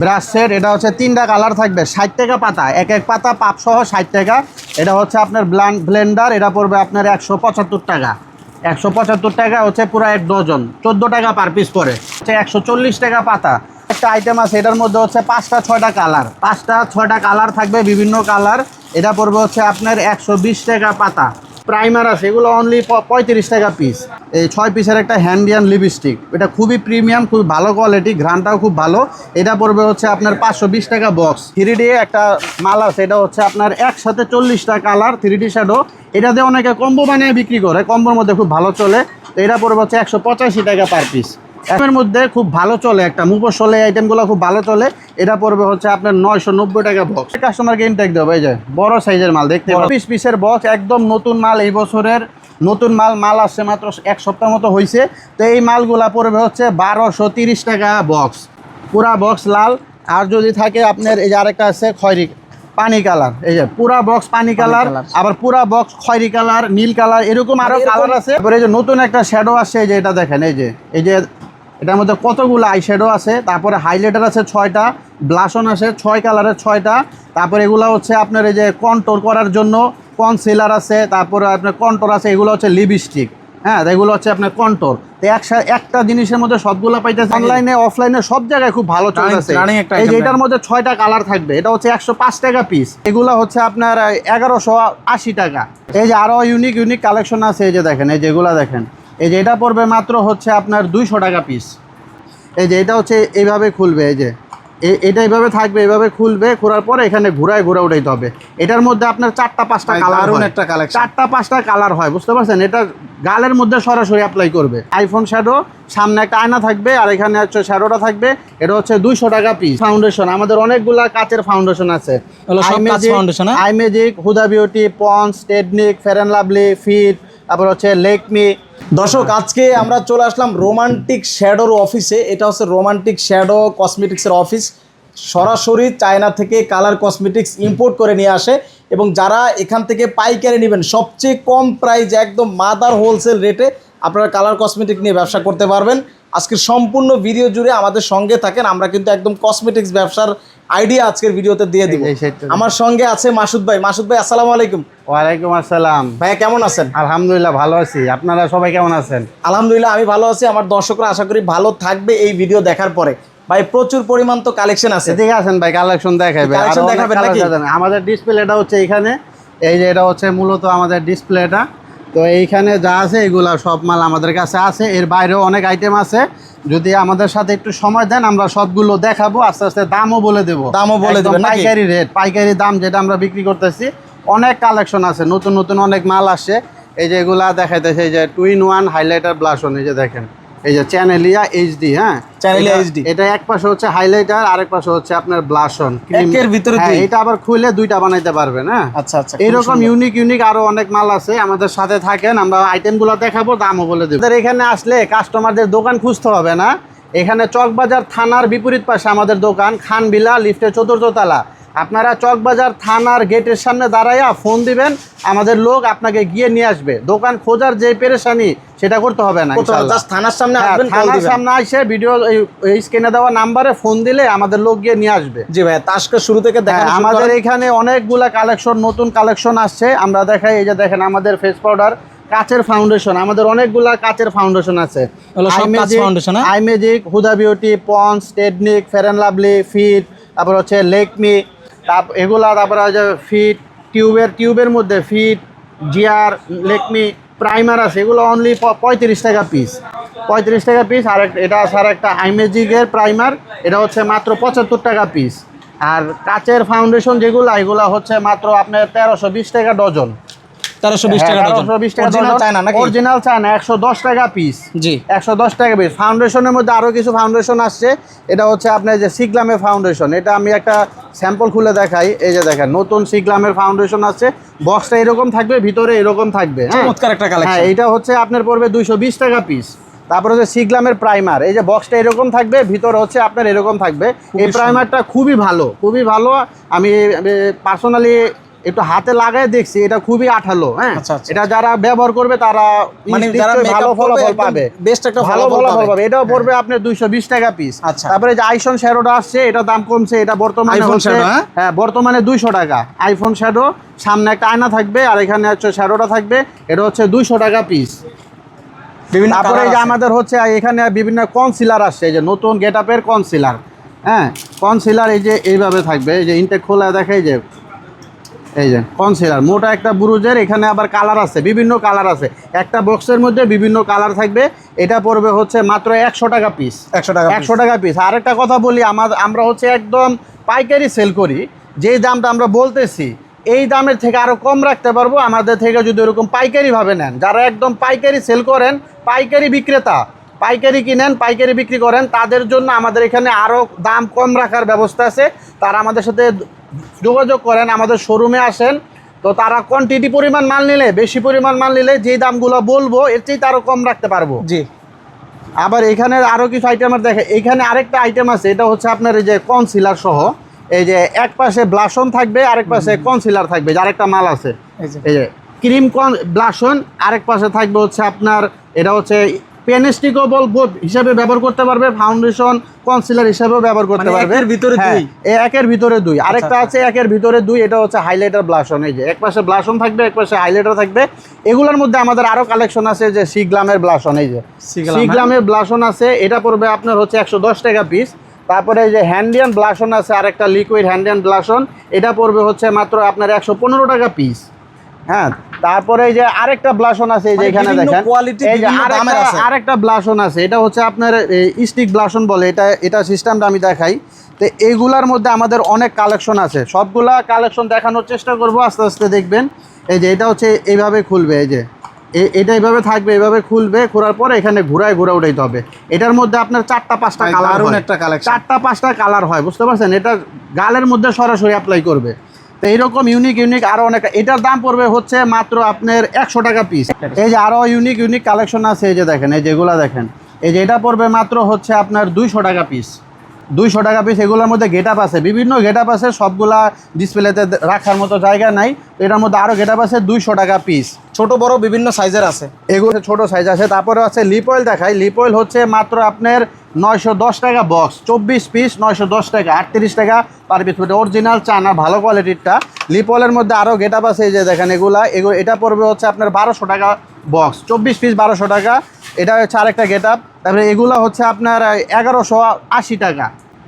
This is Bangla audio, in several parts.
ব্রাশ সেট এটা হচ্ছে তিনটা কালার থাকবে, ষাট টাকা পাতা। এক এক পাতা, পাপ সহ ষাট টাকা। এটা হচ্ছে আপনার ব্লেন্ডার এটা পড়বে আপনার একশো পঁচাত্তর টাকা। একশো পঁচাত্তর টাকা হচ্ছে পুরো এক ডজন, চোদ্দ টাকা পার পিস পড়ে। হচ্ছে একশো চল্লিশ টাকা পাতা। একটা আইটেম আছে, এটার মধ্যে হচ্ছে পাঁচটা, ছয়টা কালার পাঁচটা, ছয়টা কালার থাকবে বিভিন্ন কালার এটা পড়বে হচ্ছে আপনার একশো বিশ টাকা পাতা। প্রাইমার আছে, এগুলো অনলি পঁয়ত্রিশ টাকা পিস এই ছয় পিসের একটা হ্যান্ডিয়ান লিপস্টিক এটা খুবই প্রিমিয়াম খুব ভালো কোয়ালিটি ঘ্রানটাও খুব ভালো। এটা পড়বে হচ্ছে আপনার পাঁচশো বিশ টাকা বক্স থ্রি ডি একটা মাল আছে, এটা হচ্ছে আপনার একসাথে চল্লিশটা কালার থ্রি ডি শ্যাডো এটাতে অনেকে কম্বো বানিয়ে বিক্রি করে কম্বোর মধ্যে খুব ভালো চলে। তো এটা পড়বে হচ্ছে একশো পঁচাশি টাকা পার পিস এর মধ্যে খুব ভালো চলে একটা। মুখোশলে আইটেমগুলো খুব ভালো চলে। এটা পড়বে হচ্ছে আপনার নয়শো নব্বই টাকা বক্স কাস্টমারকে ইনটেক দেবো এই যে বড় সাইজের মাল দেখতে পিস পিসের বক্স একদম নতুন মাল এই বছরের। নতুন মাল মাল আসছে মাত্র এক সপ্তাহ মতো হয়েছে তো এই মালগুলা পড়বে হচ্ছে বারোশো তিরিশ টাকা বক্স পুরা বক্স লাল। আর যদি থাকে আপনার এই যে আরেকটা আছে খয়রি পানি কালার। এই যে পুরা বক্স পানি কালার আবার পুরা বক্স খয়রি কালার নীল কালার এরকম আরও কালার আছে। এবার এই যে নতুন একটা শ্যাডো আসছে এই যে এটা দেখেন এই যে এই যে এটার মধ্যে কতগুলো আই শ্যাডো আছে তারপরে হাইলাইটার আছে ছয়টা ব্লাশন আছে ছয় কালারের ছয়টা তারপরে এগুলো হচ্ছে আপনার এই যে কন্ট্রোল করার জন্য কনসিলার আছে তারপরে আপনার কন্ট্রোল আছে এগুলো হচ্ছে লিপস্টিক হ্যাঁ এগুলো হচ্ছে আপনার কন্ট্রোল তো একসা- একটা জিনিসের মধ্যে সবগুলো পাইতেছে অনলাইনে অফলাইনে সব জায়গায় খুব ভালো চলতেছে। এই যে এটার মধ্যে ছয়টা কালার থাকবে এটা হচ্ছে একশো পাঁচ টাকা পিস এগুলো হচ্ছে আপনার এগারোশো আশি টাকা। এই যে আরও ইউনিক ইউনিক কালেকশন আছে এই যে দেখেন এই যেগুলো দেখেন। এই যে এটা পড়বে মাত্র হচ্ছে আপনার দুইশো টাকা পিস এই যে এটা হচ্ছে এইভাবে খুলবে এই যে। এ- এটা এইভাবে থাকবে এইভাবে খুলবে খোলার পরে এখানে ঘুরায় ঘুরে উঠাইতে হবে। এটার মধ্যে আপনার চারটা পাঁচটা কালার একটা collection। চারটা পাঁচটা কালার হয় বুঝতে পারছেন? এটা গালের মধ্যে সরাসরি অ্যাপ্লাই করবে। আইফোন শ্যাডো সামনে একটা আয়না থাকবে আর এখানে হচ্ছে শ্যাডোটা থাকবে। এটা হচ্ছে দুইশো টাকা পিস ফাউন্ডেশন আমাদের অনেকগুলা কাচের ফাউন্ডেশন আছে। হলো সব কাঁচ foundation? Eye magic Huda beauty Pond's টেডনিক fair and lovely fit তারপর হচ্ছে লেকমি দর্শক, আজকে আমরা চলে আসলাম রোমান্টিক শ্যাডোর অফিসে এটা হচ্ছে রোমান্টিক শ্যাডো কসমেটিক্সের অফিস সরাসরি চায়না থেকে কালার কসমেটিক্স ইম্পোর্ট করে নিয়ে আসে এবং যারা এখান থেকে পাইকারি নেবেন, সবচেয়ে কম প্রাইস একদম মাদার হোলসেল রেটে আপনারা কালার কসমেটিক নিয়ে ব্যবসা করতে পারবেন। আজকে সম্পূর্ণ ভিডিও জুড়ে আমাদের সঙ্গে থাকেন। আমরা কিন্তু একদম কসমেটিক্স ব্যবসার আইডিয়া আজকের ভিডিওতে দিয়ে দিব। আমার সঙ্গে আছে মাসুদ ভাই। মাসুদ ভাই আসসালামু আলাইকুম। ওয়ালাইকুম আসসালাম। ভাইয়া কেমন আছেন? আলহামদুলিল্লাহ ভালো আছি। আপনারা সবাই কেমন আছেন? আলহামদুলিল্লাহ আমি ভালো আছি। আমার দর্শকরা আশা করি ভালো থাকবে এই ভিডিও দেখার পরে। ভাই প্রচুর পরিমাণ তো কালেকশন আছে। এদিকে আছেন ভাই কালেকশন দেখাবে দেখাবেন নাকি? আমাদের ডিসপ্লেটা হচ্ছে এখানে। এই যে এটা হচ্ছে মূলত আমাদের ডিসপ্লেটা। তো এইখানে যা আছে এগুলা সব মাল আমাদের কাছে আছে। এর বাইরেও অনেক আইটেম আছে। যদি আমাদের সাথে একটু সময় দেন আমরা সবগুলো দেখাবো আস্তে আস্তে দামও বলে দেবো। দামও বলে দেবো পাইকারি রেট পাইকারি দাম যেটা আমরা বিক্রি করতেছি অনেক কালেকশন আছে নতুন নতুন অনেক মাল আসছে। এই যে এগুলা দেখাইতেছে এই যে two in one highlighter blush on এই যে দেখেন। এই যে চ্যানেলিয়া এইচডি হ্যাঁ? এটা- HD এটা এক পাশে হচ্ছে হাইলাইটার আরেক পাশে হচ্ছে আপনার ব্লাশন একের ভিতরে দুই। এটা আবার খুলে দুইটা বানাইতে পারবেন হ্যাঁ? আচ্ছা আচ্ছা খুব এইরকম ইউনিক ইউনিক আরও অনেক মাল আছে আমাদের সাথে থাকেন আমরা আইটেমগুলো দেখাবো দামও বলে দেবো। এখানে আসলে কাস্টমারদের দোকান খুঁজতে হবে না। এখানে চকবাজার থানার বিপরীত পাশে আমাদের দোকান খানবিলা লিফটের চতুর্থ তলা। আপনারা চকবাজার থানার গেটের সামনে দাঁড়াইয়া ফোন দিবেন আমাদের লোক আপনাকে গিয়ে নিয়ে আসবে। দোকান খোঁজার যে পেরেশানি সেটা করতে হবে না থানার সামনে হ্যাঁ, থানার সামনে আসে ভিডিও এই স্ক্রিনে দেওয়া নাম্বারে ফোন দিলে আমাদের লোক গিয়ে নিয়ে আসবে। জি ভাই তাসকে শুরু থেকে হ্যাঁ, আমাদের এখানে অনেকগুলা কালেকশন নতুন কালেকশন আসছে। আমরা দেখাই এই যে দেখেন আমাদের ফেস পাউডার কাচের ফাউন্ডেশন আমাদের অনেকগুলা কাচের ফাউন্ডেশন আছে। হলো সব কাঁচ foundation? Eye magic Huda beauty Pond's technique fair and lovely fit তারপর হচ্ছে লেকমি তারপর এগুলা তারপরে যে ফিট, টিউবের টিউবের মধ্যে ফিট জিয়ার লেকমি প্রাইমার আছে, এগুলো অনলি পঁয়ত্রিশ টাকা পিস পঁয়ত্রিশ টাকা পিস আর এটা আছে আর একটা আইমেজিকের প্রাইমার, এটা হচ্ছে মাত্র পঁচাত্তর টাকা পিস আর কাচের ফাউন্ডেশন যেগুলো, এগুলো হচ্ছে মাত্র আপনার তেরোশো বিশ টাকা ডজন। তেরোশো বিশ টাকা ডজন। অরিজিনাল চায়না নাকি? অরিজিনাল চায়না একশো দশ টাকা পিস জি। একশো দশ টাকা পিস ফাউন্ডেশনের মধ্যে আরও কিছু ফাউন্ডেশন আসছে। এটা হচ্ছে আপনার যে সিগলামের ফাউন্ডেশন এটা আমি একটা স্যাম্পল খুলে দেখাই। এই যে দেখেন নতুন সিগলামের ফাউন্ডেশন আছে বক্সটা এরকম থাকবে ভিতরে এরকম থাকবে হ্যাঁ? চমৎকার একটা হ্যাঁ কালেকশন এইটা হচ্ছে আপনার পড়বে দুইশো বিশ টাকা পিস তারপরে হচ্ছে সিগলামের প্রাইমার এই যে বক্সটা এরকম থাকবে ভিতরে হচ্ছে আপনার এরকম থাকবে। এই প্রাইমারটা খুবই ভালো খুবই ভালো। আমি পার্সোনালি একটু হাতে লাগায় দেখছি এটা খুবই আঠালো হ্যাঁ? আচ্ছা, আচ্ছা। এটা যারা ব্যবহার করবে তারা মানে যারা ভালো ফলাফল পাবে। best একটা ভালো ফলাফল পাবে। এটাও পড়বে আপনার দুইশো বিশ টাকা পিস আচ্ছা। তারপরে যে আইফোন শ্যাডোটা আসছে এটা দাম কমছে এটা বর্তমানে হচ্ছে হ্যাঁ? হ্যাঁ বর্তমানে দুইশো টাকা। আইফোন শ্যাডো সামনে একটা আয়না থাকবে আর এখানে হচ্ছে শ্যাডোটা থাকবে এটা হচ্ছে দুইশো টাকা পিস বিভিন্ন তারপরে যে আমাদের হচ্ছে এখানে বিভিন্ন কনসিলার আসছে এই যে নতুন গেট আপের কনসিলার হ্যাঁ? কনসিলার এই যে এইভাবে থাকবে এই যে ইনটেক খোলা দেখে যে এই যে কনসিলার মোটা একটা বুরুজের এখানে আবার কালার আছে বিভিন্ন কালার আছে। একটা বক্সের মধ্যে বিভিন্ন কালার থাকবে। এটা পড়বে হচ্ছে মাত্র একশো টাকা পিস একশো টাকা একশো টাকা পিস আরেকটা কথা বলি আমার আমরা হচ্ছে একদম পাইকারি সেল করি। যেই দামটা আমরা বলতেছি এই দামের থেকে আরও কম রাখতে পারব। আমাদের থেকে যদি ওরকম পাইকারি ভাবে নেন যারা একদম পাইকারি সেল করেন পাইকারি বিক্রেতা পাইকারি কিনেন পাইকারি বিক্রি করেন তাদের জন্য আমাদের এখানে আরও দাম কম রাখার ব্যবস্থা আছে। তারা আমাদের সাথে যোগাযোগ করেন আমাদের শোরুমে আসেন। তো তারা কোয়ান্টিটি পরিমাণ মাল নিলে বেশি পরিমাণ মাল নিলে যেই দামগুলো বলব এর চেয়ে তারও কম রাখতে পারব। জি। আবার এখানে আরও কিছু আইটেম দেখে এখানে আরেকটা আইটেম আছে এটা হচ্ছে আপনার এই যে কনসিলার সহ। এই যে এক পাশে ব্লাশন থাকবে আরেক পাশে কনসিলার থাকবে যে আরেকটা মাল আছে। এই যে। ক্রিম কন ব্লাসন আরেক পাশে থাকবে হচ্ছে আপনার এটা হচ্ছে পেনস্টিকবল বোধ হিসাবে ব্যবহার করতে পারবে ফাউন্ডেশন কনসিলার হিসাবেও ব্যবহার করতে মানে পারবে। একের ভিতরে হ্যাঁ, দুই? একের ভিতরে দুই। আরেকটা আচ্ছা। আছে একের ভিতরে দুই এটা হচ্ছে হাইলাইটার ব্লাশন এই যে এক পাশে ব্লাশন থাকবে এক পাশে হাইলাইটার থাকবে। এগুলোর মধ্যে আমাদের আরও কালেকশন আছে যে সিগ্লামের ব্লাশন এই যে। সিগলাম, সিগ্লামের ব্লাশন আছে এটা পড়বে আপনার হচ্ছে একশো দশ টাকা পিস তারপরে এই যে হ্যান্ডিয়ান ব্লাশন আছে আরেকটা লিকুইড হ্যান্ডিয়ান ব্লাশন এটা পড়বে হচ্ছে মাত্র আপনার একশো পনেরো টাকা পিস হ্যাঁ তারপরে এই যে আরেকটা ব্লাশন আছে এই যে মানে এখানে দেখেন। এই যে আরেকটা। ব্লাশন আছে। এটা হচ্ছে আপনার স্টিক ব্লাশন বলে এটা এটা সিস্টেমটা আমি দেখাই। তো এইগুলার মধ্যে আমাদের অনেক কালেকশন আছে। সবগুলা কালেকশন দেখানোর চেষ্টা করব আস্তে আস্তে দেখবেন। এই যে এটা হচ্ছে এইভাবে খুলবে এই যে। এটা এইভাবে থাকবে এইভাবে খুলবে খোলার পরে এখানে ঘুরায় ঘুরে উঠাইতে হবে। এটার মধ্যে আপনার চারটা পাঁচটা কালার একটা collection। চারটা পাঁচটা কালার হয় বুঝতে পারছেন? এটা গালের মধ্যে সরাসরি অ্যাপ্লাই করবে। তো এইরকম ইউনিক ইউনিক আরও অনেক এটার দাম পড়বে হচ্ছে মাত্র আপনার একশো টাকা পিস এই যে আরও ইউনিক ইউনিক কালেকশন আছে এই যে দেখেন এই যেগুলো দেখেন। এই যে এটা পড়বে মাত্র হচ্ছে আপনার দুইশো টাকা পিস দুইশো টাকা পিস এগুলোর মধ্যে গেট আপ আছে। বিভিন্ন গেট আপ আছে সবগুলা ডিসপ্লেতে রাখার মতো জায়গা নাই। এটার মধ্যে আরও গেট আপ আছে দুইশো টাকা পিস ছোট বড় বিভিন্ন সাইজের আছে। এগুলো ছোট সাইজ আছে। তারপরে আছে লিপ অয়েল দেখাই। লিপ অয়েল হচ্ছে মাত্র আপনার নয়শো দশ টাকা বক্স চব্বিশ পিস নয়শো দশ টাকা, আটত্রিশ টাকা পার পিস অরিজিনাল চানা ভালো কোয়ালিটিরটা লিপলের মধ্যে আরও গেট আপ আছে এই যে দেখেন এগুলা। এগুলো এটা পড়বে হচ্ছে আপনার বারোশো টাকা বক্স চব্বিশ পিস বারোশো টাকা। এটা হচ্ছে আরেকটা গেট আপ তারপরে এগুলো হচ্ছে আপনার এগারোশো আশি টাকা।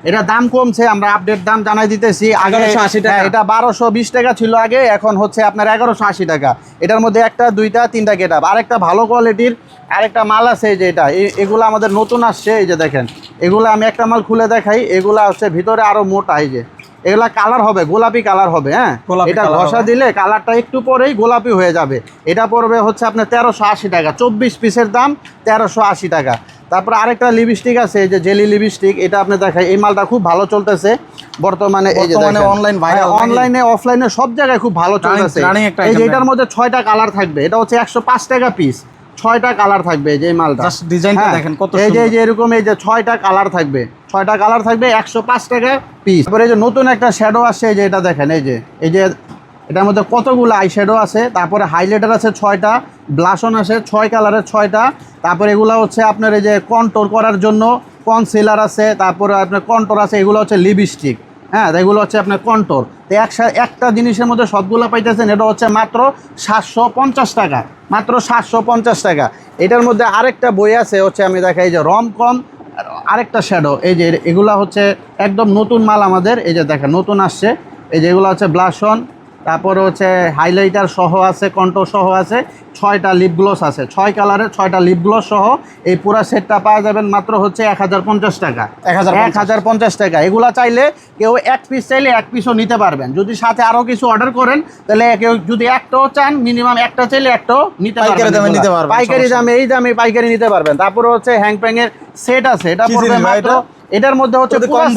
এটা দাম কমছে আমরা আপডেট দাম জানাই দিতেছি। আগে 1180 টাকা। হ্যাঁ, এটা বারোশো বিশ টাকা ছিল আগে এখন হচ্ছে আপনার এগারোশো আশি টাকা। এটার মধ্যে একটা দুইটা তিনটা গেট আপ আরেকটা ভালো কোয়ালিটির আরেকটা মাল আছে এই যে এটা। এগুলো আমাদের নতুন আসছে এই যে দেখেন। এগুলো আমি একটা মাল খুলে দেখাই এগুলো হচ্ছে ভিতরে আরও মোটা এই যে। এগুলা কালার হবে গোলাপি কালার হবে হ্যাঁ? এটা ঘষা দিলে কালারটা একটু পরেই গোলাপি হয়ে যাবে। এটা পড়বে হচ্ছে আপনার তেরোশো আশি টাকা চব্বিশ পিসের দাম তেরোশো আশি টাকা। তারপর আরেকটা লিপস্টিক আছে এই যে জেলি লিপস্টিক এটা আপনি দেখাই এই মালটা খুব ভালো চলতেছে। বর্তমানে এই যে নাকি? অনলাইনে অফলাইনে সব জায়গায় খুব ভালো চলতেছে। এই যে এটার মধ্যে ছয়টা কালার থাকবে। এটা হচ্ছে একশো পাঁচ টাকা পিস ছয়টা কালার থাকবে এই যে মালটা। Just design টা হ্যাঁ, দেখেন কত এই যে এই যে এরকম এই যে ছয়টা কালার থাকবে। ছয়টা কালার থাকবে একশো পাঁচ টাকা পিস তারপরে এই যে নতুন একটা শ্যাডো আসছে এই যে এটা দেখেন এই যে এই যে এটার মধ্যে কতগুলো আই শ্যাডো আছে, তারপরে হাইলাইটার আছে ছয়টা ব্লাশন আছে ছয় কালারের ছয়টা, তারপরে এগুলো হচ্ছে আপনার এই যে কন্ট্রোল করার জন্য কনসিলার আছে, তারপরে আপনার কন্ট্রোল আছে, এগুলো হচ্ছে লিপস্টিক হ্যাঁ এগুলো হচ্ছে আপনার কন্ট্রোল তো একসা- একটা জিনিসের মধ্যে সবগুলো পাইতেছেন, এটা হচ্ছে মাত্র সাতশো পঞ্চাশ টাকা, মাত্র সাতশো পঞ্চাশ টাকা। এটার মধ্যে আরেকটা বই আছে, হচ্ছে আমি দেখাই যে রম কম আরেকটা শ্যাডো এই যে এগুলা হচ্ছে একদম নতুন মাল আমাদের, এই যে দেখেন নতুন আসছে, এই যে এগুলো হচ্ছে ব্লাশন তারপরে হচ্ছে হাইলাইটার সহ আছে কন্ট্রো সহ আছে ছয়টা লিপ গ্লস আছে। ছয় কালারের ছয়টা লিপ গ্লস সহ এই পুরো সেটটা পাওয়া যাবেন মাত্র হচ্ছে এক হাজার পঞ্চাশ টাকা। 1050 এক হাজার পঞ্চাশ টাকা। এগুলা চাইলে কেউ এক পিস চাইলে এক পিসও নিতে পারবেন। যদি সাথে আরও কিছু অর্ডার করেন তাহলে কেউ যদি একটাও চান মিনিমাম একটা চাইলে একটাও নিতে পাইকারি পারবেন নিতে পারবেন, পাইকারি দামে এই দামে পাইকারি নিতে পারবেন। তারপরে হচ্ছে হ্যাংপ্যাংয়ের সেট আছে। এটা পড়বে মাত্র? এটার মধ্যে হচ্ছে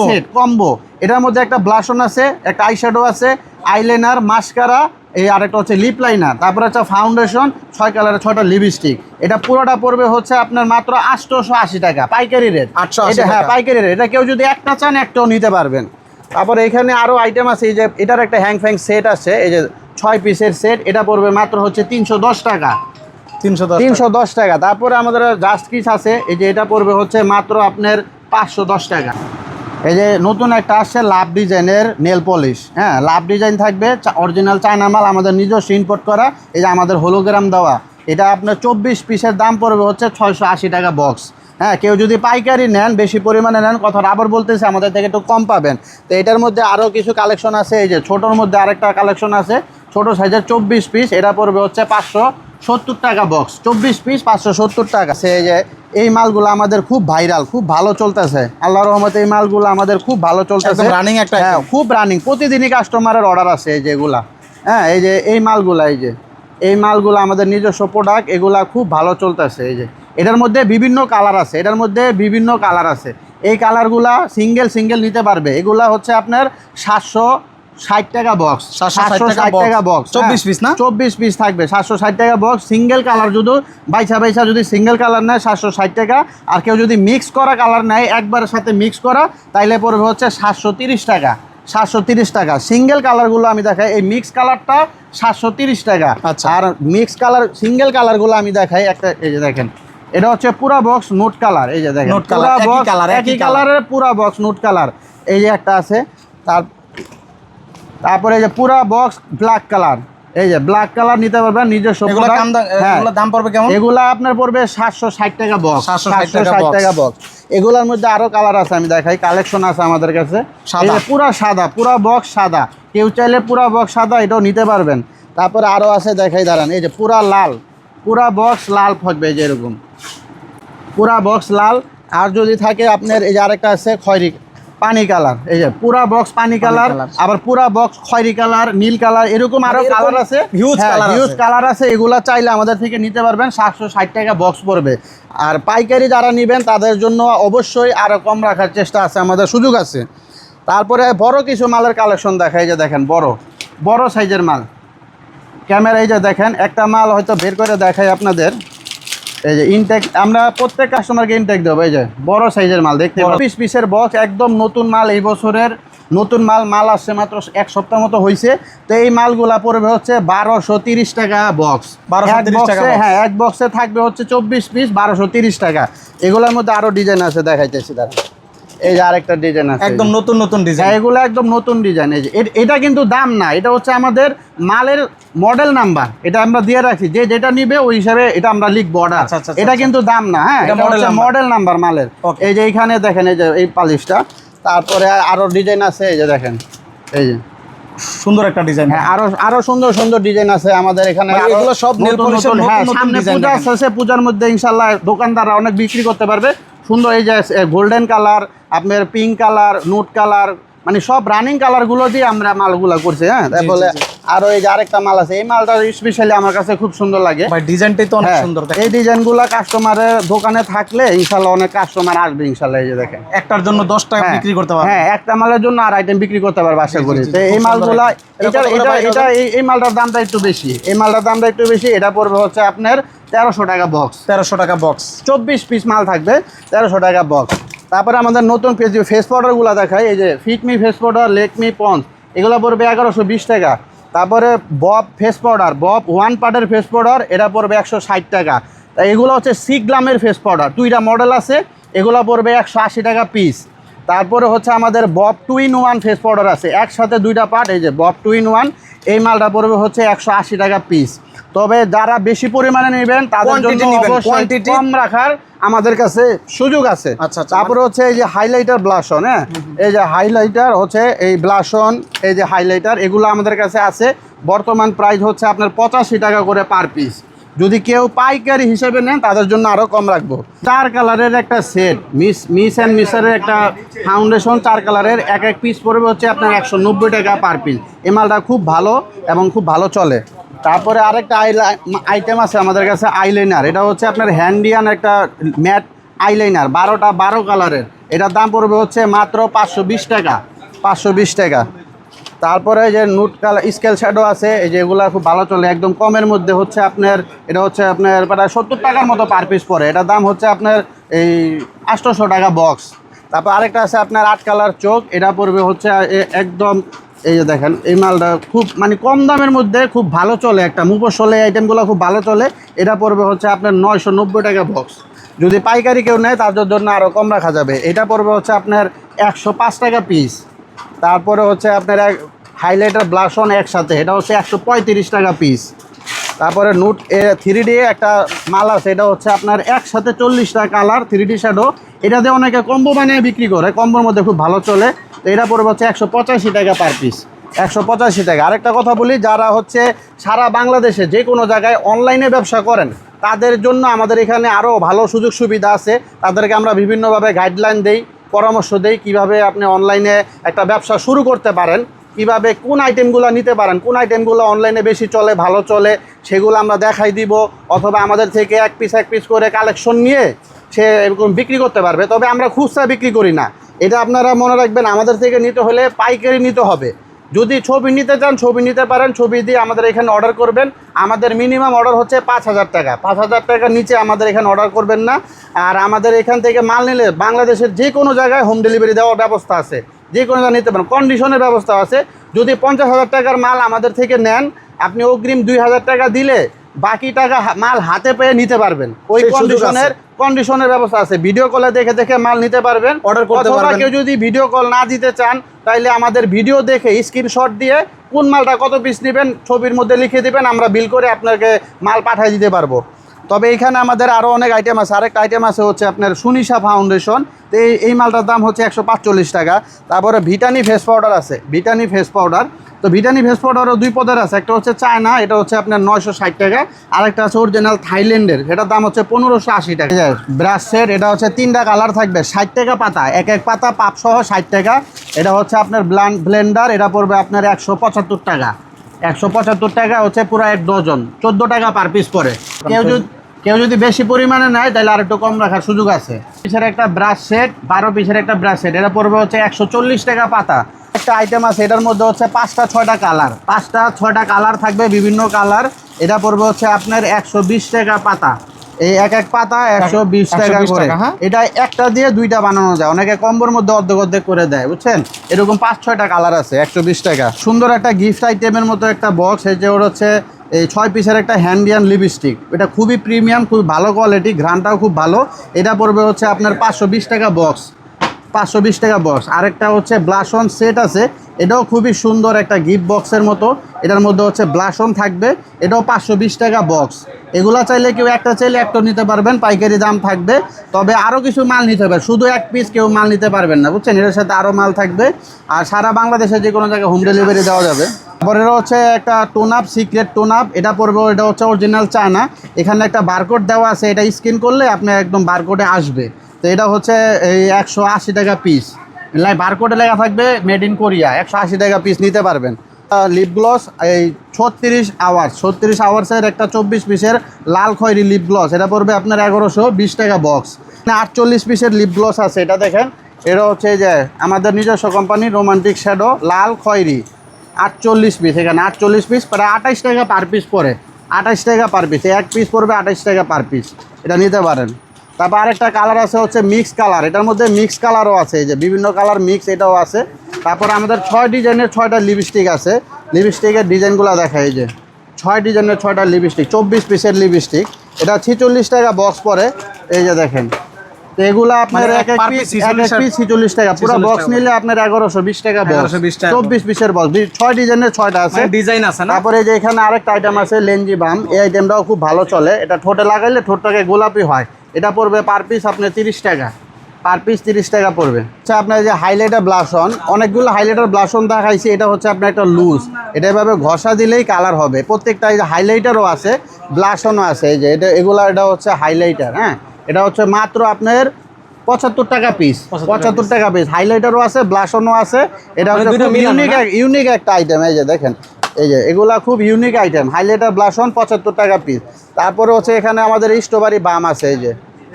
সেট কম্বো এটার মধ্যে একটা ব্লাশন আছে একটা আইশ্যাডো আছে আইলাইনার মাস্কারা এই আরেকটা হচ্ছে লিপ লাইনার তারপরে হচ্ছে ফাউন্ডেশন ছয় কালারের ছয়টা লিপস্টিক এটা পুরোটা পড়বে হচ্ছে আপনার মাত্র আটশোশো আশি টাকা পাইকারি রেট আটশো এটা হ্যাঁ পাইকারি রেট এটা কেউ যদি একটা চান একটাও নিতে পারবেন। তারপরে এখানে আরও আইটেম আছে এই যে এটার একটা হ্যাং ফ্যাং সেট আছে এই যে ছয় পিসের সেট এটা পড়বে মাত্র হচ্ছে তিনশো দশ টাকা। তিনশো দশ তিনশো দশ টাকা। তারপরে আমাদের জাস্ট কিস আছে এই যে এটা পড়বে হচ্ছে মাত্র আপনার পাঁচশো দশ টাকা। এই যে নতুন একটা আসছে লাভ ডিজাইনের নেল পলিশ। হ্যাঁ লাভ ডিজাইন থাকবে অরিজিনাল চায়না মাল আমাদের নিজস্ব ইম্পোর্ট করা, এই যে আমাদের হোলোগ্রাম দেওয়া। এটা আপনার চব্বিশ পিসের দাম পড়বে হচ্ছে ছয়শো আশি টাকা বক্স হ্যাঁ কেউ যদি পাইকারি নেন, বেশি পরিমাণে নেন কথা আবার বলতেছে, আমাদের থেকে একটু কম পাবেন। তো এটার মধ্যে আরও কিছু কালেকশন আছে, এই যে ছোটোর মধ্যে আরেকটা কালেকশন আছে, ছোটো সাইজের চব্বিশ পিস, এটা পড়বে হচ্ছে পাঁচশো সত্তর টাকা বক্স চব্বিশ পিস পাঁচশো সত্তর টাকা। সে যে এই মালগুলো আমাদের খুব ভাইরাল খুব ভালো চলতেছে। আল্লাহ রহমতে এই মালগুলো আমাদের খুব ভালো চলতেছে। রানিং একটা হ্যাঁ খুব রানিং প্রতিদিনই কাস্টমারের অর্ডার আছে এই যেগুলা হ্যাঁ এই যে এই মালগুলা এই যে। এই মালগুলো আমাদের নিজস্ব প্রোডাক্ট এগুলা খুব ভালো চলতেছে এই যে। এটার মধ্যে বিভিন্ন কালার আছে এটার মধ্যে বিভিন্ন কালার আছে। এই কালারগুলা সিঙ্গেল সিঙ্গেল নিতে পারবে। এগুলা হচ্ছে আপনার সাতশো ষাট টাকা বক্স 760 টাকা টাকা বক্স 24 piece না? চব্বিশ পিস থাকবে সাতশো ষাট টাকা বক্স সিঙ্গেল কালার যদি বাইসা বাইসা যদি সিঙ্গেল কালার নেয় সাতশো ষাট টাকা। আর কেউ যদি মিক্স করা কালার নেয় একবারের সাথে মিক্স করা তাইলে পড়বে হচ্ছে সাতশো তিরিশ টাকা। সাতশো তিরিশ টাকা। সিঙ্গেল কালারগুলো আমি দেখাই এই মিক্স কালারটা সাতশো তিরিশ টাকা। আচ্ছা। আর মিক্স কালার সিঙ্গেল কালারগুলো আমি দেখাই একটা এই যে দেখেন এটা হচ্ছে পুরা বক্স নোট কালার এই যে দেখেন Nude color, পুরা একই। কালারের পুরা বক্স নোট কালার এই যে একটা আছে তার তারপরে এই যে পুরা বক্স ব্ল্যাক কালার এই যে ব্ল্যাক কালার নিতে পারবেন নিজস্ব। দাম হ্যাঁ। দাম পড়বে কেমন? এগুলা আপনার পড়বে সাতশো ষাট টাকা বক্স 760 টাকা box। টাকা বক্স এগুলোর মধ্যে আরও কালার আছে আমি দেখাই। কালেকশন আছে আমাদের কাছে। পুরা সাদা পুরা বক্স সাদা। কেউ চাইলে পুরা বক্স সাদা এটাও নিতে পারবেন। তারপরে আরও আছে দেখাই দাঁড়ান। এই যে পুরা লাল। পুরা বক্স লাল থাকবে এই যে এরকম। পুরা বক্স লাল। আর যদি থাকে আপনার এই যে আরেকটা আছে খয়রি পানি কালার এই যে পুরা বক্স পানি কালার আবার পুরা বক্স খয়রি কালার নীল কালার এরকম আরও কালার আছে। হিউজ কালার হিউজ কালার আছে। এগুলা চাইলে আমাদের থেকে নিতে পারবেন সাতশো ষাট টাকা বক্স পড়বে। আর পাইকারি যারা নেবেন তাদের জন্য অবশ্যই আরও কম রাখার চেষ্টা আছে আমাদের সুযোগ আছে। তারপরে বড় কিছু মালের কালেকশন দেখাই যে দেখেন বড় বড় সাইজের মাল। ক্যামেরায় যে দেখেন একটা মাল হয়তো বের করে দেখাই আপনাদের। এই যে ইনটেক আমরা প্রত্যেক কাস্টমারকে ইনটেক দেবো এই যে বড় সাইজের মাল দেখতে। পিস পিসের বক্স একদম নতুন মাল এই বছরের নতুন মাল মাল আসছে মাত্র এক সপ্তাহ মতো হয়েছে তো এই মালগুলা পড়বে হচ্ছে বারোশো তিরিশ টাকা বক্স 1230 টাকা box। হ্যাঁ এক বক্সে থাকবে হচ্ছে চব্বিশ পিস বারোশো তিরিশ টাকা। এগুলোর মধ্যে আরও ডিজাইন আছে দেখাইতেছি দাঁড়া এই যে আরেকটা ডিজাইন আছে। একদম নতুন নতুন হ্যাঁ ডিজাইন এগুলো একদম নতুন ডিজাইন এই যে এটা কিন্তু দাম না এটা হচ্ছে আমাদের মালের মডেল নাম্বার এটা আমরা দিয়ে রাখছি যে যেটা নিবে ওই হিসাবে এটা আমরা লিখব অর্ডার আচ্ছা, আচ্ছা, এটা আচ্ছা। কিন্তু দাম না হ্যাঁ এটা এটা হচ্ছে মডেল নাম্বার মালের। এই যে এইখানে দেখেন এই যে এই পালিশটা। তারপরে আরও ডিজাইন আছে এই যে দেখেন এই যে। সুন্দর একটা ডিজাইন হ্যাঁ আরও আরও সুন্দর সুন্দর ডিজাইন আছে আমাদের এখানে। মানে এগুলো সব নতুন polish নতুন, হ্যাঁ সামনে পূজা। আছে পূজার মধ্যে ইনশাল্লাহ দোকানদাররা অনেক বিক্রি করতে পারবে। সুন্দর এই যে গোল্ডেন কালার আপনার পিঙ্ক কালার নোট কালার মানে সব রানিং কালারগুলো দিয়ে আমরা মালগুলো করছি হ্যাঁ? তারপরে। আরও এই যে আরেকটা মাল আছে এই মালটা স্পেশালি আমার কাছে খুব সুন্দর লাগে। ভাই ডিজাইনটাই তো অনেক হ্যাঁ, সুন্দর এই ডিজাইনগুলো কাস্টমারের দোকানে থাকলে ইনশাল্লাহ অনেক কাস্টমার আসবে ইনশাল্লাহ এই যে দেখেন। একটার জন্য দশ টাকা হ্যাঁ, বিক্রি করতে পারবেন হ্যাঁ একটা মালের জন্য আর আইটেম বিক্রি করতে পারবে আশা করি। তো এই মালগুলা এটা এটা এটা এই মালটার দামটা একটু বেশি এই মালটার দামটা একটু বেশি এটা পড়বে হচ্ছে আপনার তেরোশো টাকা বক্স তেরোশো টাকা বক্স চব্বিশ পিস মাল থাকবে তেরোশো টাকা বক্স তারপরে আমাদের নতুন ফেস ফেস পাউডারগুলো দেখায় এই যে Fit Me face powder Lakme Pond's এগুলো পড়বে এগারোশো বিশ টাকা। তারপরে bob face powder bob one পার্টের ফেস পাউডার এটা পড়বে একশো ষাট টাকা। তা এগুলো হচ্ছে সিগ্লামের ফেস পাউডার দুইটা মডেল আছে, এগুলো পড়বে একশো আশি টাকা পিস তারপরে হচ্ছে আমাদের Bob two in one face powder আছে, একসাথে দুইটা পার্ট এই যে বব টু ইন ওয়ান এই মালটা পড়বে হচ্ছে একশো আশি টাকা পিস তবে যারা বেশি পরিমাণে নেবেন তাদের জন্য অবশ্যই কম রাখার আমাদের কাছে সুযোগ আছে। আচ্ছা, আচ্ছা, তারপরে হচ্ছে এই যে হাইলাইটার ব্লাশন হ্যাঁ? এই যে হাইলাইটার হচ্ছে এই ব্লাশন এই যে হাইলাইটার এগুলো আমাদের কাছে আছে। বর্তমান প্রাইস হচ্ছে আপনার পঁচাশি টাকা করে পার পিস যদি কেউ পাইকারি হিসেবে নেন তাদের জন্য আরও কম রাখব। চার কালারের একটা সেট মিস মিস অ্যান্ড মিসারের একটা ফাউন্ডেশন চার কালারের এক এক পিস পড়বে হচ্ছে আপনার একশো নব্বই টাকা পার পিস এই মালটা খুব ভালো এবং খুব ভালো চলে। তারপরে আরেকটা আইটেম আছে আমাদের কাছে আইলাইনার এটা হচ্ছে আপনার হ্যান্ডিয়ান একটা ম্যাট আইলাইনার বারোটা, বারো কালারের এটার দাম পড়বে হচ্ছে মাত্র পাঁচশো বিশ টাকা, পাঁচশো বিশ টাকা। তারপরে যে নুট কালার স্কেল শ্যাডো আছে, এই যে এগুলো খুব ভালো চলে। একদম কমের মধ্যে হচ্ছে আপনার, এটা হচ্ছে আপনার প্রায় সত্তর টাকার মতো পার পিস পড়ে। এটার দাম হচ্ছে আপনার এই আটশোশো টাকা বক্স তারপর আরেকটা আছে আপনার আট কালার চোখ। এটা পড়বে হচ্ছে একদম এই যে দেখেন, এই মালটা খুব মানে কম দামের মধ্যে খুব ভালো চলে। একটা মুফসলে আইটেমগুলো খুব ভালো চলে। এটা পড়বে হচ্ছে আপনার নয়শো নব্বই টাকা বক্স যদি পাইকারি কেউ নেয় তাদের জন্য আরও কম রাখা যাবে। এটা পড়বে হচ্ছে আপনার একশো পাঁচ টাকা পিস তারপরে হচ্ছে আপনার এক হাইলাইটার ব্লাশন একসাথে। এটা হচ্ছে একশো পঁয়ত্রিশ টাকা পিস তারপরে নোট এ থ্রি ডি একটা মাল আছে। এটা হচ্ছে আপনার একসাথে চল্লিশটা কালার থ্রি ডি শ্যাডো এটা দিয়ে অনেকে কম্বো বানিয়ে বিক্রি করে। কম্বোর মধ্যে খুব ভালো চলে। তো এটা পড়বে হচ্ছে একশো পঁচাশি টাকা পার পিস একশো পঁচাশি টাকা। আরেকটা কথা বলি, যারা হচ্ছে সারা বাংলাদেশে যে কোনো জায়গায় অনলাইনে ব্যবসা করেন, তাদের জন্য আমাদের এখানে আরও ভালো সুযোগ সুবিধা আছে। তাদেরকে আমরা বিভিন্নভাবে গাইডলাইন দেই, পরামর্শ দেই কীভাবে আপনি অনলাইনে একটা ব্যবসা শুরু করতে পারেন, কীভাবে কোন আইটেমগুলো নিতে পারেন, কোন আইটেমগুলো অনলাইনে বেশি চলে, ভালো চলে, সেগুলো আমরা দেখাই দিব, অথবা আমাদের থেকে এক পিস এক পিস করে কালেকশন নিয়ে সে এরকম বিক্রি করতে পারবে। তবে আমরা খুচরা বিক্রি করি না। এটা আপনারা মনে রাখবেন, আমাদের থেকে নিতে হলে পাইকারি নিতে হবে। যদি ছবি নিতে চান, ছবি নিতে পারেন, ছবি দিয়ে আমাদের এখানে অর্ডার করবেন। আমাদের মিনিমাম অর্ডার হচ্ছে পাঁচ হাজার টাকা। পাঁচ হাজার টাকার নিচে আমাদের এখানে অর্ডার করবেন না। আর আমাদের এখান থেকে মাল নিলে বাংলাদেশের যে কোনো জায়গায় হোম ডেলিভারি দেওয়ার ব্যবস্থা আছে। যে কোনো জায়গায় নিতে পারেন। কন্ডিশনের ব্যবস্থা আছে। যদি পঞ্চাশ হাজার টাকার মাল আমাদের থেকে নেন, আপনি অগ্রিম দুই হাজার টাকা দিলে বাকি টাকা মাল হাতে পেয়ে নিতে পারবেন। ওই কন্ডিশনের কন্ডিশনের ব্যবস্থা আছে। ভিডিও কলে দেখে দেখে মাল নিতে পারবেন। অর্ডার করতে পারবেন। কেউ যদি ভিডিও কল না দিতে চান তাহলে আমাদের ভিডিও দেখে স্ক্রিনশট দিয়ে কোন মালটা কত পিস নেবেন ছবির মধ্যে লিখে দিবেন আমরা বিল করে আপনাকে মাল পাঠিয়ে দিতে পারব। তবে এখানে আমাদের আরও অনেক আইটেম আছে। আরেকটা আইটেম আছে হচ্ছে আপনার সুনিশা ফাউন্ডেশন তো এই এই মালটার দাম হচ্ছে একশো টাকা। তারপরে ভিটানি ফেস পাউডার আছে। ভিটানি ফেস পাউডার তো ভিটানি ফেস পাউডারও দুই পদের আছে। একটা হচ্ছে চায়না, এটা হচ্ছে আপনার নয়শো ষাট টাকা। আরেকটা আছে অরিজিনাল থাইল্যান্ডের। এটার দাম হচ্ছে পনেরোশো আশি টাকা। ব্রাশ সেট এটা হচ্ছে তিনটা কালার থাকবে। ষাট টাকা পাতা। এক এক পাতা পাপ সহ ষাট টাকা। এটা হচ্ছে আপনার ব্লান্ড ব্লেন্ডার এটা পড়বে আপনার একশো পঁচাত্তর টাকা। একশো পঁচাত্তর টাকা হচ্ছে পুরো এক ডজন। চোদ্দ টাকা পার পিস পরে কেউ যদি কেউ যদি বেশি পরিমাণে নেয় তাহলে আর একটু কম রাখার সুযোগ আছে। পিসের একটা ব্রাশ সেট বারো পিসের একটা ব্রাশ সেট এটা পড়বে হচ্ছে একশো চল্লিশ টাকা পাতা। একটা আইটেম আছে এটার মধ্যে হচ্ছে পাঁচটা ছয়টা কালার পাঁচটা ছয়টা কালার থাকবে বিভিন্ন কালার এটা পড়বে হচ্ছে আপনার একশো বিশ টাকা পাতা। এই এক এক পাতা একশো বিশ টাকা করে। হ্যাঁ? এটা একটা দিয়ে দুইটা বানানো যায়। অনেকে কম্বোর মধ্যে অর্ধেক অর্ধেক করে দেয় বুঝছেন? এরকম পাঁচ ছয়টা কালার আছে একশো বিশ টাকা। সুন্দর একটা গিফট আইটেমের মতো একটা বক্স এই যে ওর হচ্ছে এই ছয় পিসের একটা হ্যান্ডিয়ান লিপস্টিক এটা খুবই প্রিমিয়াম খুবই ভালো কোয়ালিটি ঘ্রানটাও খুব ভালো। এটা পড়বে হচ্ছে আপনার পাঁচশো বিশ টাকা বক্স পাঁচশো বিশ টাকা বক্স আরেকটা হচ্ছে ব্লাশন সেট আছে। এটাও খুবই সুন্দর একটা গিফট বক্সের মতো। এটার মধ্যে হচ্ছে ব্লাশন থাকবে। এটাও পাঁচশো বিশ টাকা বক্স এগুলা চাইলে কেউ একটা চাইলে একটা নিতে পারবেন, পাইকারি দাম থাকবে। তবে আরও কিছু মাল নিতে হবে। শুধু এক পিস কেউ মাল নিতে পারবেন না, বুঝছেন? এটার সাথে আরও মাল থাকবে। আর সারা বাংলাদেশে যে কোনো জায়গায় হোম ডেলিভারি দেওয়া যাবে। তারপরে এটা হচ্ছে একটা tone up secret tone up এটা পড়বে এটা হচ্ছে অরিজিনাল চায়না। এখানে একটা বারকোড দেওয়া আছে, এটা স্ক্যান করলে আপনি একদম বারকোডে আসবে। তো এটা হচ্ছে এই একশো আশি টাকা পিস বারকোডে লেখা থাকবে মেড ইন কোরিয়া একশো আশি টাকা পিস নিতে পারবেন। লিপ গ্লস এই ছত্রিশ আওয়ার্স ছত্রিশ আওয়ার্সের একটা চব্বিশ পিসের লাল খয়েরি লিপ গ্লস এটা পড়বে আপনার এগারোশো বিশ টাকা বক্স আটচল্লিশ পিসের লিপ গ্লস আছে, এটা দেখেন। এটা হচ্ছে যে আমাদের নিজস্ব কোম্পানি রোমান্টিক শ্যাডো লাল খয়েরি। আটচল্লিশ পিস এখানে আটচল্লিশ পিস প্রায় আঠাইশ টাকা পার পিস পরে আঠাইশ টাকা পার পিস এক পিস পড়বে আঠাইশ টাকা পার পিস এটা নিতে পারেন। তারপর আরেকটা কালার আছে হচ্ছে মিক্স কালার এটার মধ্যে মিক্স কালারও আছে, এই যে বিভিন্ন কালার মিক্স এটাও আছে। তারপর আমাদের ছয় ডিজাইনের ছয়টা লিপস্টিক আছে। লিপস্টিকের ডিজাইনগুলো দেখা এই যে ছয় ডিজাইনের ছয়টা লিপস্টিক চব্বিশ পিসের লিপস্টিক এটা ছিচল্লিশ টাকা বক্স পরে এই যে দেখেন। তো এগুলো আপনার মানে এক এক per পিস piece এক এক 46 পিস ছিচল্লিশ টাকা। পুরো বক্স নিলে আপনার এগারোশো বিশ টাকা বক্স 1120 টাকা চব্বিশ পিসের বক্স ছয় ডিজাইনের ছয়টা আছে। ডিজাইন আছে তারপরে যে এখানে আরেকটা আইটেম আছে লেঞ্জি বাম। এই আইটেমটাও খুব ভালো চলে। এটা ঠোঁটে লাগাইলে ঠোঁটটাকে গোলাপি হয়। এটা পড়বে পার পিস আপনার তিরিশ টাকা। পার পিস তিরিশ টাকা পড়বে। আচ্ছা আপনার যে হাইলাইটার ব্লাশন অনেকগুলো হাইলাইটার ব্লাশন দেখাইছি। এটা হচ্ছে আপনার একটা লুজ এটা এভাবে ঘষা দিলেই কালার হবে। প্রত্যেকটা এই যে হাইলাইটারও আছে ব্লাশনও আছে। এই যে এটা এগুলো এটা হচ্ছে হাইলাইটার হ্যাঁ? এটা হচ্ছে মাত্র আপনার পঁচাত্তর টাকা পিস পঁচাত্তর টাকা পিস হাইলাইটারও আছে ব্লাশনও আছে। এটা মানে হচ্ছে ইউনিক ইউনিক একটা আইটেম এই যে দেখেন। এই যে এগুলা খুব ইউনিক আইটেম হাইলাইটার ব্লাশন পঁচাত্তর টাকা পিস তারপরে হচ্ছে এখানে আমাদের স্ট্রবেরি বাম আছে এই যে।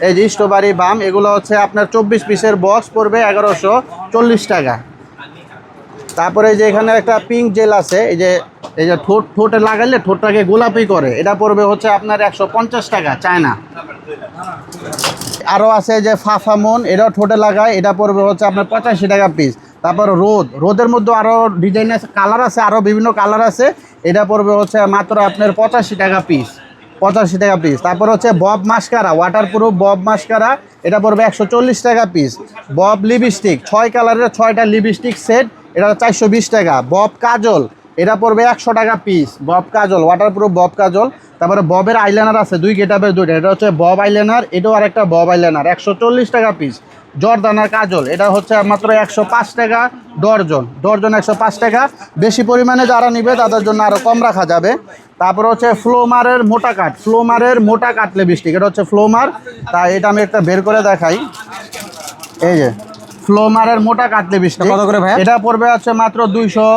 এই যে স্ট্রবেরি বাম এগুলো হচ্ছে আপনার চব্বিশ পিসের বক্স পড়বে এগারোশো চল্লিশ টাকা। তারপরে এই যে এখানে একটা পিঙ্ক জেল আছে এই যে এই যে ঠোঁট ঠোঁটে লাগাইলে ঠোঁটটাকে গোলাপি করে। এটা পড়বে হচ্ছে আপনার একশো পঞ্চাশ টাকা চায়না। আরও আছে যে ফাফামন এটাও ঠোঁটে লাগায়, এটা পড়বে হচ্ছে আপনার পঁচাশি টাকা পিস তারপর রোদ, রোদের মধ্যে আরও ডিজাইন আছে কালার আছে আরও বিভিন্ন কালার আছে। এটা পড়বে হচ্ছে মাত্র আপনার পঁচাশি টাকা পিস পঁচাশি টাকা পিস তারপর হচ্ছে Bob mascara waterproof Bob mascara, এটা পড়বে একশো চল্লিশ টাকা পিস বব লিপস্টিক ছয় কালারের ছয়টা লিপস্টিক সেট এটা চারশো বিশ টাকা। বব কাজল, এটা পড়বে একশো টাকা piece Bob kajal waterproof Bob kajal. তারপরে ববের আইলাইনার আছে দুই গেটাপের দুইটা। এটা হচ্ছে বব আইলাইনার এটাও আরেকটা বব আইলাইনার একশো চল্লিশ টাকা পিস জর্দানার কাজল এটা হচ্ছে মাত্র একশো পাঁচ টাকা ডর্জন। ডর্জন একশো পাঁচ টাকা। বেশি পরিমাণে যারা নিবে তাদের জন্য আরও কম রাখা যাবে। তারপর হচ্ছে ফ্লোমারের মোটা কাঠ ফ্লোমারের মোটা কাঠ লিপস্টিক। এটা হচ্ছে ফ্লোমার। তা এটা আমি একটা বের করে দেখাই। এই যে ফ্লোমারের মোটা কাঠ লিপস্টিক। কত করে ভাইয়া? এটা পড়বে হচ্ছে মাত্র দুইশো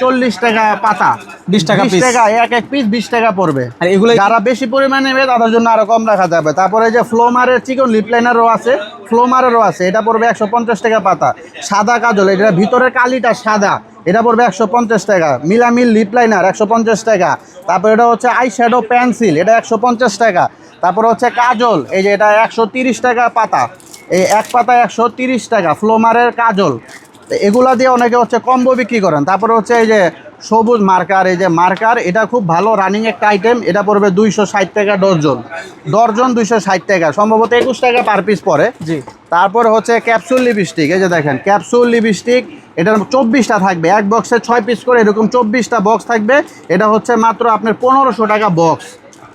চল্লিশ টাকা পাতা। 20 টাকা piece। টাকা এক এক পিস বিশ টাকা পড়বে। আর এগুলো যারা বেশি পরিমাণে নেবে তাদের জন্য আরও কম রাখা যাবে। তারপরে যে ফ্লোমারের চিকন লিপ লাইনারও আছে ফ্লোমারেরও আছে। এটা পড়বে একশো পঞ্চাশ টাকা পাতা। সাদা কাজল এটা ভিতরের কালিটা সাদা। এটা পড়বে একশো পঞ্চাশ টাকা। মিলামিল লিপ লাইনার একশো পঞ্চাশ টাকা। তারপর এটা হচ্ছে আই শ্যাডো পেন্সিল এটা একশো পঞ্চাশ টাকা। তারপর হচ্ছে কাজল এই যে এটা একশো তিরিশ টাকা পাতা। এই এক পাতা একশো তিরিশ টাকা ফ্লোমারের কাজল। এগুলা দিয়ে অনেকে হচ্ছে কম্বো বিক্রি করেন। তারপরে হচ্ছে এই যে সবুজ মার্কার এই যে মার্কার এটা খুব ভালো রানিং একটা আইটেম এটা পড়বে দুইশো ষাট টাকা ডর্জন ডর্জন দুইশো ষাট টাকা সম্ভবত একুশ টাকা পার পিস পরে জি। তারপর হচ্ছে ক্যাপসুল লিপস্টিক এই যে দেখেন ক্যাপসুল লিপস্টিক এটার চব্বিশটা থাকবে। এক বক্সে ছয় পিস করে এরকম চব্বিশটা বক্স থাকবে। এটা হচ্ছে মাত্র আপনার পনেরোশো টাকা বক্স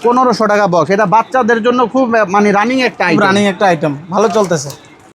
পনেরোশো টাকা বক্স এটা বাচ্চাদের জন্য খুব মানে রানিং একটা রানিং একটা আইটেম ভালো চলতেছে।